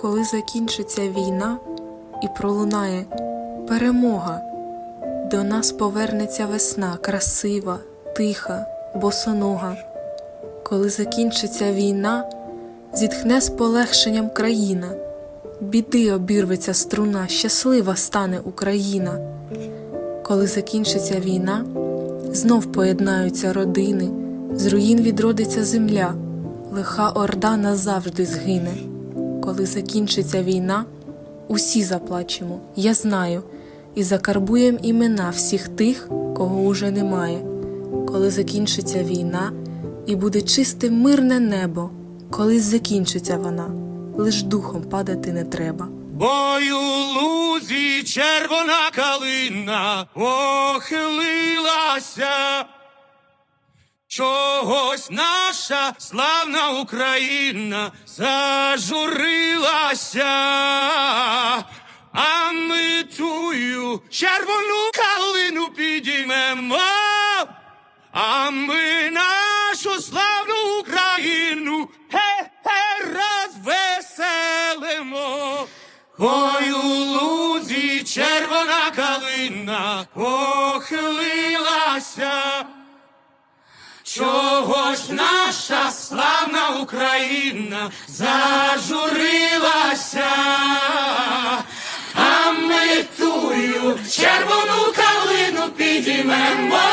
коли закінчиться війна і пролунає перемога, до нас повернеться весна красива, тиха, босонога. Коли закінчиться війна, зітхне з полегшенням країна, біди обірветься струна, щаслива стане Україна. Коли закінчиться війна, знов поєднаються родини, з руїн відродиться земля, лиха орда назавжди згине. Коли закінчиться війна, усі заплачемо, я знаю, і закарбуєм імена всіх тих, кого уже немає. Коли закінчиться війна, і буде чисте мирне небо, колись закінчиться вона, лиш духом падати не треба. У лузі червона калина похилилася. Чогось наша славна Україна зажурилася, а ми тую червону калину підіймемо, а ми нашу славну Україну ге-ге розвеселимо. Ой, у лузі червона калина похилилася. Чого ж наша славна Україна зажурилася, а ми тую червону калину підіймемо.